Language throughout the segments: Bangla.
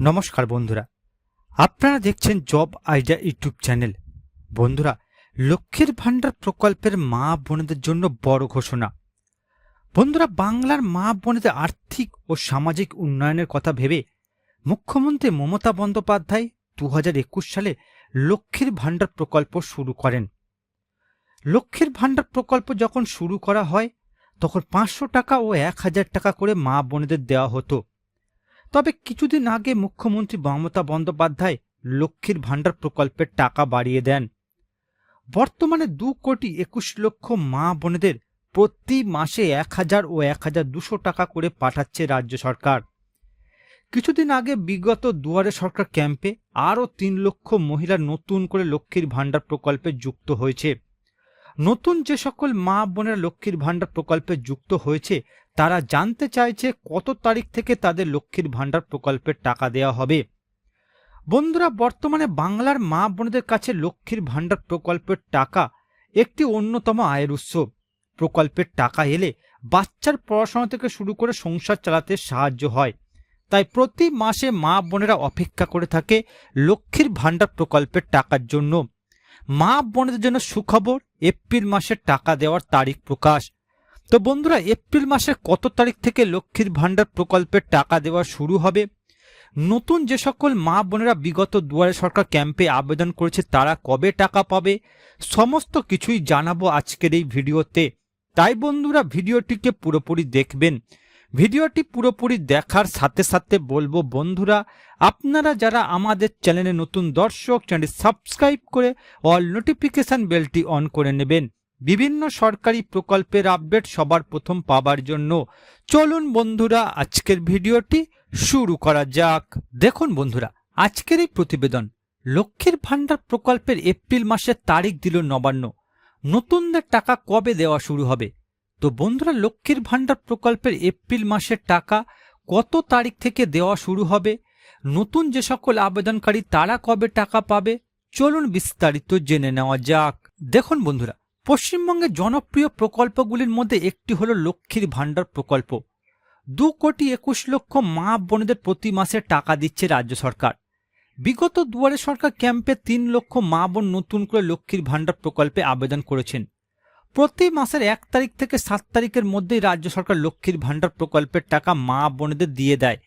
নমস্কার বন্ধুরা। আপনারা দেখছেন জব আইডিয়া ইউটিউব চ্যানেল। বন্ধুরা, লক্ষ্মীর ভাণ্ডার প্রকল্পের মা বোনেদের জন্য বড় ঘোষণা। বন্ধুরা, বাংলার মা বোনেদের আর্থিক ও সামাজিক উন্নয়নের কথা ভেবে মুখ্যমন্ত্রী মমতা বন্দ্যোপাধ্যায় দু হাজার একুশ সালে লক্ষ্মীর ভাণ্ডার প্রকল্প শুরু করেন। লক্ষ্মীর ভাণ্ডার প্রকল্প যখন শুরু করা হয়, তখন পাঁচশো টাকা ও এক হাজার টাকা করে মা বোনেদের দেওয়া হতো। তবে কিছুদিন আগে মুখ্যমন্ত্রী মমতা বন্দ্যোপাধ্যায় লক্ষ্মীর ভাণ্ডার প্রকল্পের টাকা বাড়িয়ে দেন। বর্তমানে দু কোটি একুশ লক্ষ মা বোনেদের প্রতি মাসে এক হাজার ও এক হাজার দুশো টাকা করে পাঠাচ্ছে রাজ্য সরকার। কিছুদিন আগে বিগত দুয়ারে সরকার ক্যাম্পে আরও তিন লক্ষ মহিলা নতুন করে লক্ষ্মীর ভাণ্ডার প্রকল্পে যুক্ত হয়েছে। নতুন যে সকল মা বোনেরা লক্ষ্মীর ভাণ্ডার প্রকল্পে যুক্ত হয়েছে তারা জানতে চাইছে কত তারিখ থেকে তাদের লক্ষ্মীর ভাণ্ডার প্রকল্পের টাকা দেওয়া হবে। বন্ধুরা, বর্তমানে বাংলার মা বোনদের কাছে লক্ষ্মীর ভাণ্ডার প্রকল্পের টাকা একটি অন্যতম আয়ের উৎস। প্রকল্পের টাকা এলে বাচ্চার পড়াশোনা থেকে শুরু করে সংসার চালাতে সাহায্য হয়। তাই প্রতি মাসে মা বোনেরা অপেক্ষা করে থাকে লক্ষ্মীর ভাণ্ডার প্রকল্পের টাকার জন্য। মা বোনদের জন্য সুখবর এপ্রিল মাসে টাকা দেওয়ার তারিখ প্রকাশ। তো বন্ধুরা, এপ্রিল মাসের কত তারিখ থেকে লক্ষ্মীর ভাণ্ডার প্রকল্পের টাকা দেওয়া শুরু হবে? নতুন যে সকল মা বোনেরা বিগত দুয়ারে সরকার ক্যাম্পে আবেদন করেছে, তারা কবে টাকা পাবে? সমস্ত কিছুই জানাব আজকের এই ভিডিওতে। তাই বন্ধুরা, ভিডিওটিকে পুরোপুরি দেখবেন। ভিডিওটি পুরোপুরি দেখার সাথে সাথে বলব, বন্ধুরা, আপনারা যারা আমাদের চ্যানেলে নতুন দর্শক চ্যানেল সাবস্ক্রাইব করে অল নোটিফিকেশান বেলটি অন করে নেবেন। বিভিন্ন সরকারি প্রকল্পের আপডেট সবার প্রথম পাবার জন্য চলুন বন্ধুরা, আজকের ভিডিওটি শুরু করা যাক। দেখুন বন্ধুরা, আজকের এই প্রতিবেদন লক্ষ্মীর ভাণ্ডার প্রকল্পের এপ্রিল মাসের তারিখ দিল নবান্ন। নতুনদের টাকা কবে দেওয়া শুরু হবে? তো বন্ধুরা, লক্ষ্মীর ভাণ্ডার প্রকল্পের এপ্রিল মাসের টাকা কত তারিখ থেকে দেওয়া শুরু হবে? নতুন যে সকল আবেদনকারী তারা কবে টাকা পাবে? চলুন বিস্তারিত জেনে নেওয়া যাক। দেখুন বন্ধুরা পশ্চিমবঙ্গের জনপ্রিয় প্রকল্পগুলির মধ্যে একটি হলো লক্ষ্মীর ভাণ্ডার প্রকল্প। দু কোটি একুশ লক্ষ মা বোনেদের প্রতি মাসে টাকা দিচ্ছে রাজ্য সরকার। বিগত দুয়ারে সরকার ক্যাম্পে তিন লক্ষ মা বোন নতুন করে লক্ষ্মীর ভাণ্ডার প্রকল্পে আবেদন করেছেন। প্রতি মাসের এক তারিখ থেকে সাত তারিখের মধ্যেই রাজ্য সরকার লক্ষ্মীর ভাণ্ডার প্রকল্পের টাকা মা বোনেদের দিয়ে দেয়।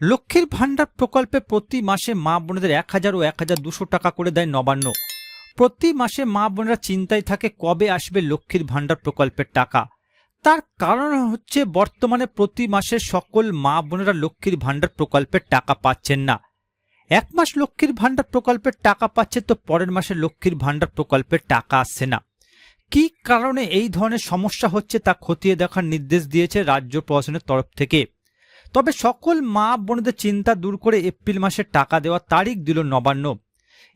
লক্ষ্মীর ভাণ্ডার প্রকল্পে প্রতি মাসে মা বোনেদের এক হাজার ও এক হাজার দুশো টাকা করে দেয় নবান্ন। প্রতি মাসে মা বোনেরা চিন্তায় থাকে কবে আসবে লক্ষ্মীর ভাণ্ডার প্রকল্পের টাকা। তার কারণ হচ্ছে বর্তমানে প্রতি মাসে সকল মা বোনেরা লক্ষ্মীর ভাণ্ডার প্রকল্পের টাকা পাচ্ছেন না। এক মাস লক্ষ্মীর ভাণ্ডার প্রকল্পের টাকা পাচ্ছে তো পরের মাসে লক্ষ্মীর ভাণ্ডার প্রকল্পের টাকা আসছে না। কি কারণে এই ধরনের সমস্যা হচ্ছে তা খতিয়ে দেখার নির্দেশ দিয়েছে রাজ্য প্রশাসনের তরফ থেকে। তবে সকল মা বোনদের চিন্তা দূর করে এপ্রিল মাসে টাকা দেওয়ার তারিখ দিল নবান্ন।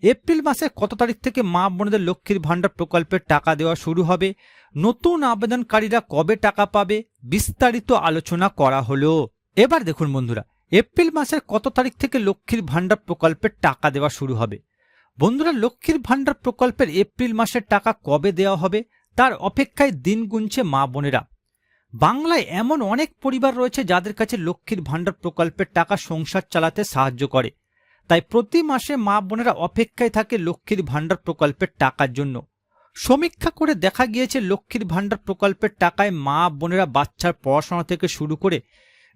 এপ্রিল মাসের কত তারিখ থেকে মা বোনদের লক্ষ্মীর ভাণ্ডার প্রকল্পের টাকা দেওয়া শুরু হবে? নতুন আবেদনকারীরা কবে টাকা পাবে? বিস্তারিত আলোচনা করা হলো। এবার দেখুন বন্ধুরা, এপ্রিল মাসের কত তারিখ থেকে লক্ষ্মীর ভাণ্ডার প্রকল্পের টাকা দেওয়া শুরু হবে? বন্ধুরা, লক্ষ্মীর ভাণ্ডার প্রকল্পের এপ্রিল মাসের টাকা কবে দেওয়া হবে? তার অপেক্ষায় দিন গুনছে মা বোনেরা। বাংলায় এমন অনেক পরিবার রয়েছে যাদের কাছে লক্ষ্মীর ভাণ্ডার প্রকল্পের টাকা সংসার চালাতে সাহায্য করে। তাই প্রতি মাসে মা বোনেরা অপেক্ষায় থাকে লক্ষ্মীর ভাণ্ডার প্রকল্পের টাকার জন্য। সমীক্ষা করে দেখা গিয়েছে লক্ষ্মীর ভাণ্ডার প্রকল্পের টাকায় মা বোনেরা বাচ্চার পড়াশোনা থেকে শুরু করে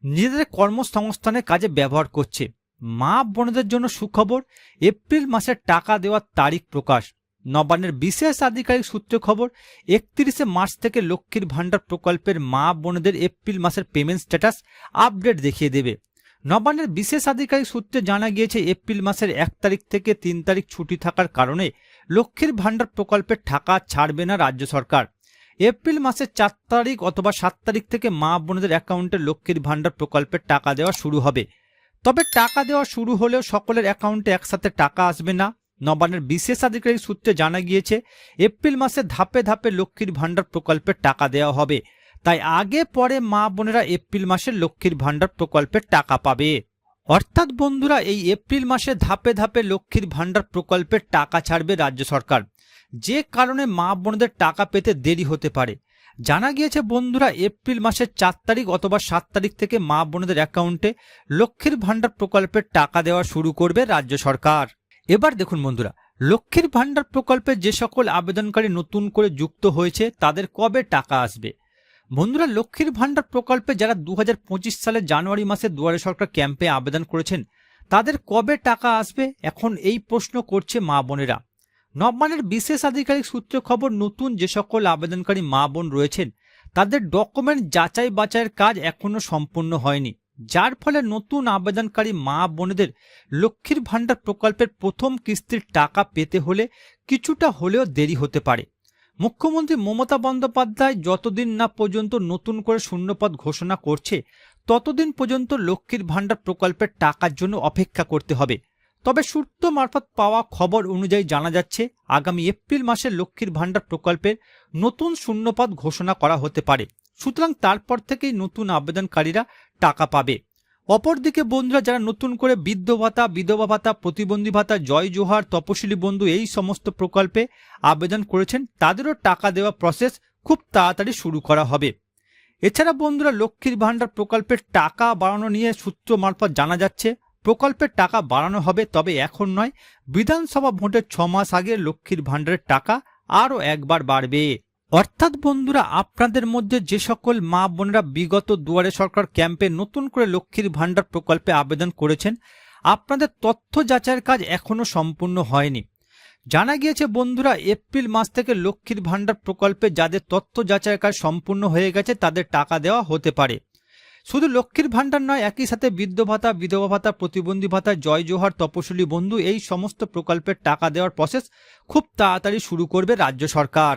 নিজেদের কর্মসংস্থানের কাজে ব্যবহার করছে। মা বোনদের জন্য সুখবর, এপ্রিল মাসের টাকা দেওয়ার তারিখ প্রকাশ। নবান্নের বিশেষ আধিকারিক সূত্রে খবর, একত্রিশে মার্চ থেকে লক্ষ্মীর ভাণ্ডার প্রকল্পের মা বোনদের এপ্রিল মাসের পেমেন্ট স্ট্যাটাস আপডেট দেখিয়ে দেবে। নবান্নের বিশেষ আধিকারিক সূত্রে জানা গিয়েছে, এপ্রিল মাসের এক তারিখ থেকে তিন তারিখ ছুটি থাকার কারণে লক্ষ্মীর ভাণ্ডার প্রকল্পের টাকা ছাড়বে না রাজ্য সরকার। এপ্রিল মাসের চার তারিখ অথবা সাত তারিখ থেকে মা বোনদের অ্যাকাউন্টে লক্ষ্মীর ভাণ্ডার প্রকল্পের টাকা দেওয়া শুরু হবে। তবে টাকা দেওয়া শুরু হলেও সকলের অ্যাকাউন্টে একসাথে টাকা আসবে না। নবান্নের বিশেষ আধিকারিক সূত্রে জানা গিয়েছে, এপ্রিল মাসে ধাপে ধাপে লক্ষ্মীর ভাণ্ডার প্রকল্পের টাকা দেওয়া হবে। তাই আগে পরে মা বোনেরা এপ্রিল মাসে লক্ষ্মীর ভাণ্ডার প্রকল্পের টাকা পাবে। অর্থাৎ বন্ধুরা, এই এপ্রিল মাসে ধাপে ধাপে লক্ষ্মীর ভাণ্ডার প্রকল্পের টাকা ছাড়বে রাজ্য সরকার। যে কারণে মা বোনদের টাকা পেতে দেরি হতে পারে। জানা গিয়েছে বন্ধুরা, এপ্রিল মাসের চার তারিখ অথবা সাত তারিখ থেকে মা বোনদের অ্যাকাউন্টে লক্ষ্মীর ভাণ্ডার প্রকল্পের টাকা দেওয়া শুরু করবে রাজ্য সরকার। এবার দেখুন বন্ধুরা, লক্ষ্মীর ভাণ্ডার প্রকল্পে যে সকল আবেদনকারী নতুন করে যুক্ত হয়েছে, তাদের কবে টাকা আসবে? বন্ধুরা লক্ষ্মীর ভাণ্ডার প্রকল্পে যারা দু হাজার পঁচিশ সালের জানুয়ারি মাসে দুয়ারে সরকার ক্যাম্পে আবেদন করেছেন, তাদের কবে টাকা আসবে? এখন এই প্রশ্ন করছে মা বোনেরা। নবান্নের বিশেষ আধিকারিক সূত্রে খবর, নতুন যে সকল আবেদনকারী মা বোন রয়েছেন, তাদের ডকুমেন্ট যাচাই বাছাইয়ের কাজ এখনও সম্পূর্ণ হয়নি। যার ফলে নতুন আবেদনকারী মা বোনেদের লক্ষ্মীর ভাণ্ডার প্রকল্পের প্রথম কিস্তির টাকা পেতে হলে কিছুটা হলেও দেরি হতে পারে। মুখ্যমন্ত্রী মমতা বন্দ্যোপাধ্যায় যতদিন না পর্যন্ত নতুন করে শূন্যপদ ঘোষণা করছে, ততদিন পর্যন্ত লক্ষ্মীর ভাণ্ডার প্রকল্পের টাকার জন্য অপেক্ষা করতে হবে। তবে সূত্র মারফত পাওয়া খবর অনুযায়ী জানা যাচ্ছে, আগামী এপ্রিল মাসে লক্ষ্মীর ভাণ্ডার প্রকল্পের নতুন শূন্যপদ ঘোষণা করা হতে পারে। সুতরাং তারপর থেকেই নতুন আবেদনকারীরা টাকা পাবে। অপরদিকে বন্ধুরা, যারা নতুন করে বৃদ্ধ ভাতা, বিধবা ভাতা, প্রতিবন্ধী ভাতা, জয় জোহার, তপশিলি বন্ধু, এই সমস্ত প্রকল্পে আবেদন করেছেন, তাদেরও টাকা দেওয়া প্রসেস খুব তাড়াতাড়ি শুরু করা হবে। এছাড়া বন্ধুরা, লক্ষ্মীর ভাণ্ডার প্রকল্পের টাকা বাড়ানো নিয়ে সূত্র মারফত জানা যাচ্ছে, প্রকল্পের টাকা বাড়ানো হবে তবে এখন নয়, বিধানসভা ভোটের ছ মাস আগে লক্ষ্মীর ভাণ্ডারের টাকা আরও একবার বাড়বে। অর্থাৎ বন্ধুরা, আপনাদের মধ্যে যে সকল মা বোনেরা বিগত দুয়ারে সরকার ক্যাম্পে নতুন করে লক্ষ্মীর ভাণ্ডার প্রকল্পে আবেদন করেছেন, আপনাদের তথ্য যাচাইয়ের কাজ এখনও সম্পূর্ণ হয়নি। জানা গিয়েছে, বন্ধুরা, এপ্রিল মাস থেকে লক্ষ্মীর ভাণ্ডার প্রকল্পে যাদের তথ্য যাচাইয়ের কাজ সম্পূর্ণ হয়ে গেছে, তাদের টাকা দেওয়া হতে পারে। শুধু লক্ষ্মীর ভাণ্ডার নয়, একই সাথে বৃদ্ধ ভাতা, বিধবা ভাতা, প্রতিবন্ধী ভাতা, জয় জোহার, তপশিলি বন্ধু, এই সমস্ত প্রকল্পের টাকা দেওয়ার প্রসেস খুব তাড়াতাড়ি শুরু করবে রাজ্য সরকার।